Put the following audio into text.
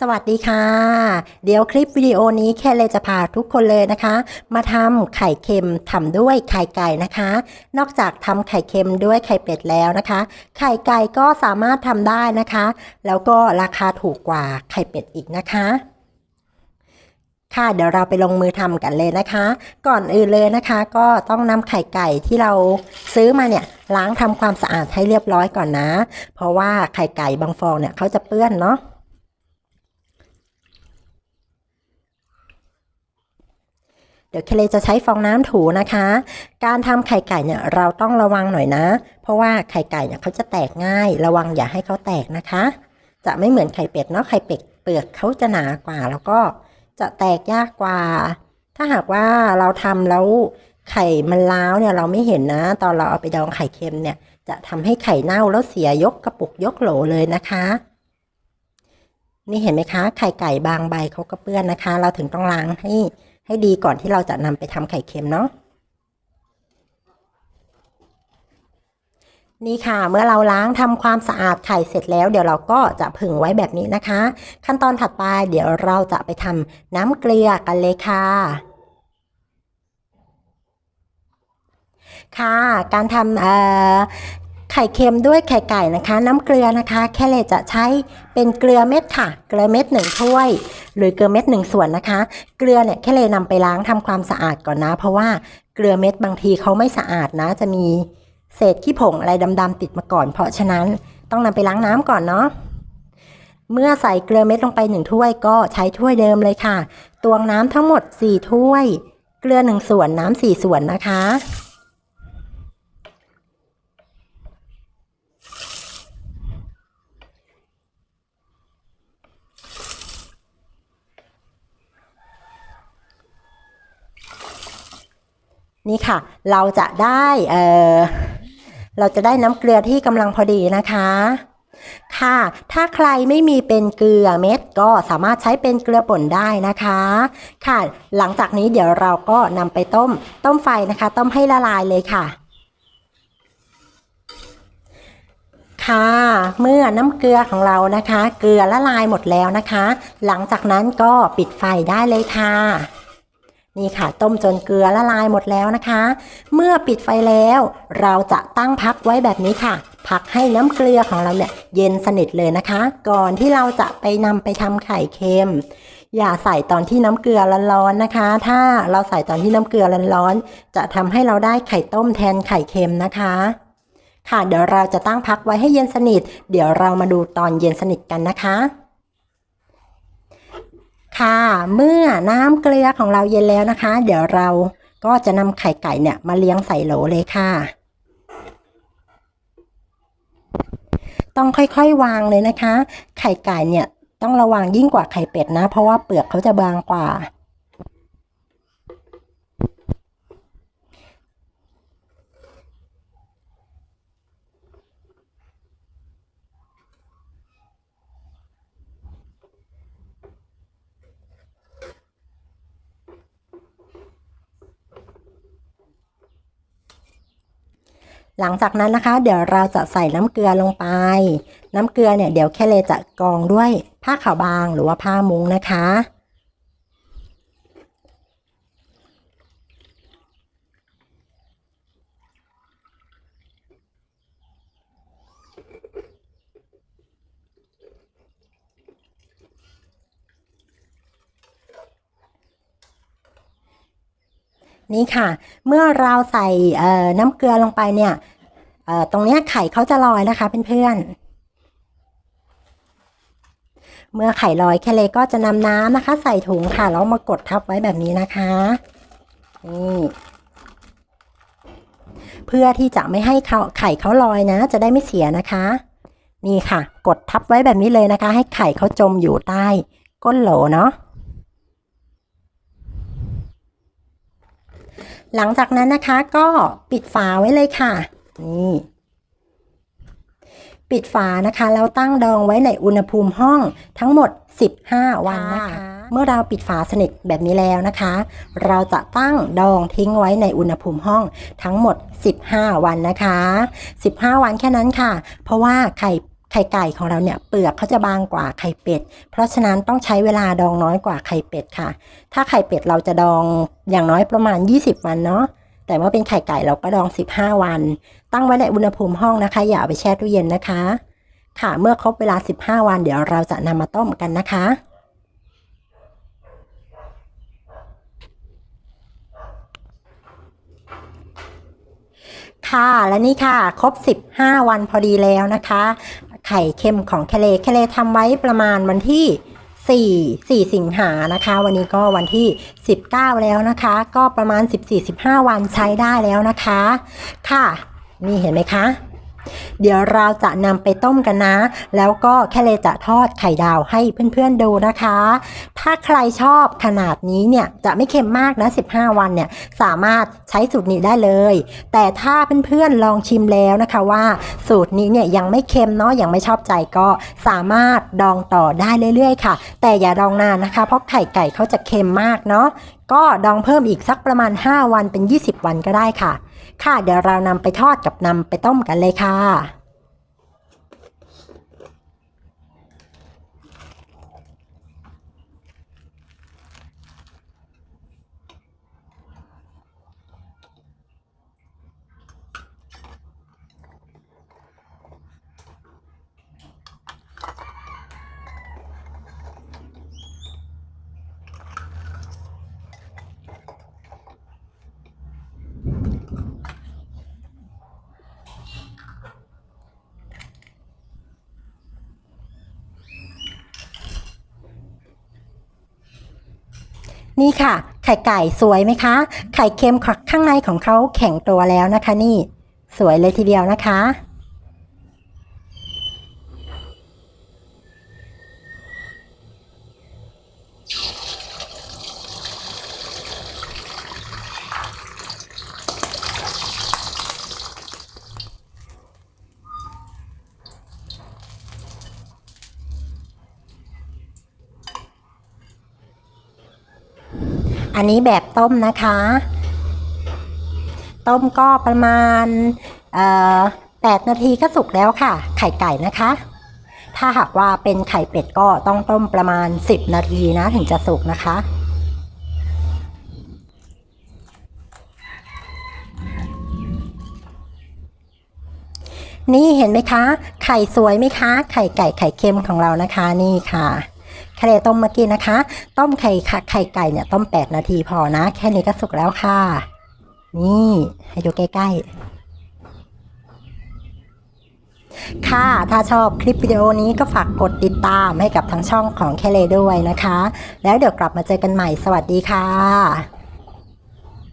สวัสดีค่ะ เดี๋ยวคลิปวิดีโอนี้แค่เลยจะพาทุกคนเลยนะคะ มาทำไข่เค็มทำด้วยไข่ไก่นะคะ นอกจากทำไข่เค็มด้วยไข่เป็ดแล้วนะคะ ไข่ไก่ก็สามารถทำได้นะคะ แล้วก็ราคาถูกกว่าไข่เป็ดอีกนะคะค่ะเดี๋ยวเราไปลงมือทำกันเลยนะคะ ก่อนอื่นเลยนะคะ ก็ต้องนำไข่ไก่ที่เราซื้อมาเนี่ยล้างทำความสะอาดให้เรียบร้อยก่อนนะ เพราะว่าไข่ไก่บางฟองเนี่ยเขาจะเปื้อนเนาะ เดี๋ยวเคเลจะใช้ฟองน้ำถูนะคะ การทำไข่ไก่เนี่ยเราต้องระวังหน่อยนะ เพราะว่าไข่ไก่เนี่ยเขาจะแตกง่าย ระวังอย่าให้เขาแตกนะคะ จะไม่เหมือนไข่เป็ดเนาะไข่เป็ดเปลือกเขาจะหนากว่า แล้วก็จะแตกยากกว่า ถ้าหากว่าเราทำแล้วไข่มันล้าวเนี่ยเราไม่เห็นนะ ตอนเราเอาไปดองไข่เค็มเนี่ย จะทำให้ไข่เน่าแล้วเสียยกกระปุกยกโหลเลยนะคะ นี่เห็นไหมคะ ไข่ไก่บางใบเขาก็เปื้อนนะคะ เราถึงต้องล้างให้ ให้ดีก่อนที่เราจะนำไปทำไข่เค็มเนาะนี่ค่ะ เมื่อเราล้างทำความสะอาดไข่เสร็จแล้ว เดี๋ยวเราก็จะผึ่งไว้แบบนี้นะคะ ขั้นตอนถัดไปเดี๋ยวเราจะไปทำน้ำเกลือกันเลยค่ะ ค่ะ การทำเอ่อ ไข่เค็มด้วยไข่ไก่นะคะ น้ำเกลือนะคะ แค่เลยจะใช้เป็นเกลือเม็ดค่ะ เกลือเม็ดหนึ่งถ้วย หรือเกลือเม็ดหนึ่งส่วนนะคะ เกลือเนี่ยแค่เลยนำไปล้างทำความสะอาดก่อนนะ เพราะว่าเกลือเม็ดบางทีเขาไม่สะอาดนะ จะมีเศษขี้ผงอะไรดำๆติดมาก่อน เพราะฉะนั้นต้องนำไปล้างน้ำก่อนเนาะเมื่อใส่เกลือเม็ดลงไปหนึ่งถ้วยก็ใช้ถ้วยเดิมเลยค่ะ ตวงน้ำทั้งหมด 4 ถ้วย เกลือหนึ่งส่วนน้ำสี่ส่วนนะคะ นี่ค่ะ เราจะได้เออเราจะได้น้ำเกลือที่กำลังพอดีนะคะ ค่ะ ถ้าใครไม่มีเป็นเกลือเม็ดก็สามารถใช้เป็นเกลือป่นได้นะคะ ค่ะ หลังจากนี้เดี๋ยวเราก็นำไปต้ม ต้มไฟนะคะ ต้มให้ละลายเลยค่ะค่ะเมื่อน้ำเกลือของเรานะคะ เกลือละลายหมดแล้วนะคะ หลังจากนั้นก็ปิดไฟได้เลยค่ะ นี่ค่ะ ต้มจนเกลือละลายหมดแล้วนะคะ เมื่อปิดไฟแล้ว เราจะตั้งพักไว้แบบนี้ค่ะ พักให้น้ำเกลือของเราเนี่ยเย็นสนิทเลยนะคะ ก่อนที่เราจะไปนำไปทำไข่เค็ม อย่าใส่ตอนที่น้ำเกลือร้อนๆนะคะ ถ้าเราใส่ตอนที่น้ำเกลือร้อนๆจะทำให้เราได้ไข่ต้มแทนไข่เค็มนะคะค่ะเดี๋ยวเราจะตั้งพักไว้ให้เย็นสนิท เดี๋ยวเรามาดูตอนเย็นสนิทกันนะคะ ค่ะ เมื่อน้ำเกลือของเราเย็นแล้วนะคะ เดี๋ยวเราก็จะนำไข่ไก่เนี่ยมาเลี้ยงใส่โหลเลยค่ะ ต้องค่อยๆวางเลยนะคะ ไข่ไก่เนี่ยต้องระวังยิ่งกว่าไข่เป็ดนะ เพราะว่าเปลือกเขาจะบางกว่า หลังจากนั้นนะคะ เดี๋ยวเราจะใส่น้ำเกลือลงไป น้ำเกลือเนี่ยเดี๋ยวแค่เลจะกรองด้วยผ้าขาวบางหรือว่าผ้ามุ้งนะคะ นี่ค่ะ เมื่อเราใส่น้ำเกลือลงไปเนี่ยตรงนี้ไข่เขาจะลอยนะคะเพื่อนๆเมื่อไข่ลอยแคเลก็จะนำน้ำนะคะ ใส่ถุงค่ะแล้วมากดทับไว้แบบนี้นะคะนี่เพื่อที่จะไม่ให้เขาไข่เขาลอยนะ จะได้ไม่เสียนะคะ นี่ค่ะ กดทับไว้แบบนี้เลยนะคะ ให้ไข่เขาจมอยู่ใต้ก้นโหลเนาะ หลังจากนั้นนะคะก็ปิดฝาไว้เลยค่ะ นี่ ปิดฝานะคะ แล้วตั้งดองไว้ในอุณหภูมิห้องทั้งหมด 15 วันนะคะ เมื่อเราปิดฝาสนิทแบบนี้แล้วนะคะ เราจะตั้งดองทิ้งไว้ในอุณหภูมิห้องทั้งหมด 15 วันนะคะ 15 วันแค่นั้นค่ะ เพราะว่าไข่ไข่ไก่ของเราเนี่ยเปลือกเขาจะบางกว่าไข่เป็ด เพราะฉะนั้นต้องใช้เวลาดองน้อยกว่าไข่เป็ดค่ะ ถ้าไข่เป็ดเราจะดองอย่างน้อยประมาณ 20 วันเนาะแต่เมื่อเป็นไข่ไก่เราก็ดอง 15 วัน ตั้งไว้ในอุณหภูมิห้องนะคะ อย่าเอาไปแช่ตู้เย็นนะคะ ค่ะเมื่อครบเวลา 15 วันเดี๋ยวเราจะนำมาต้มกันนะคะค่ะและนี่ค่ะ ครบ 15 วันพอดีแล้วนะคะ ไข่เค็มของแคเลแคเลทำไว้ประมาณวันที่ 4 4 สิงหานะคะ วันนี้ก็วันที่ 19 แล้วนะคะ ก็ประมาณ 14-15 วันใช้ได้แล้วนะคะ ค่ะ นี่เห็นไหมคะ เดี๋ยวเราจะนำไปต้มกันนะ แล้วก็แค่เลยจะทอดไข่ดาวให้เพื่อนๆดูนะคะ ถ้าใครชอบขนาดนี้เนี่ยจะไม่เค็มมากนะ 15 วันเนี่ยสามารถใช้สูตรนี้ได้เลย แต่ถ้าเพื่อนๆลองชิมแล้วนะคะว่า สูตรนี้เนี่ยยังไม่เค็มเนาะยังไม่ชอบใจก็สามารถดองต่อได้เรื่อยๆ ค่ะ แต่อย่าดองนานนะคะ เพราะไข่ไก่เขาจะเค็มมากเนาะก็ดองเพิ่มอีกสักประมาณ 5 วันเป็น 20 วันก็ได้ค่ะ ค่ะเดี๋ยวเรานำไปทอดกับนำไปต้มกันเลยค่ะ นี่ค่ะ ไข่ไก่สวยไหมคะ ไข่เค็มข้างในของเขาแข็งตัวแล้วนะคะ นี่ สวยเลยทีเดียวนะคะ อันนี้แบบต้มนะคะ ต้มก็ประมาณเอ่อ8นาทีก็สุกแล้วค่ะ ไข่ไก่นะคะ ถ้าหากว่าเป็นไข่เป็ดก็ต้องต้มประมาณ10นาทีนะ ถึงจะสุกนะคะนี่เห็นไหมคะ ไข่สวยไหมคะ ไข่ไก่ไข่เค็มของเรานะคะ นี่ค่ะ ทะเลต้มเมื่อกี้นะคะ ต้มไข่ค่ะไข่ไก่เนี่ยต้ม 8 นาทีพอนะ แค่นี้ก็สุกแล้วค่ะ นี่ให้ดูใกล้ๆ ค่ะ ถ้าชอบคลิปวิดีโอนี้ก็ฝากกดติดตามให้กับทั้งช่องของแคเลด้วยนะคะ แล้วเดี๋ยวกลับมาเจอกันใหม่ สวัสดีค่ะ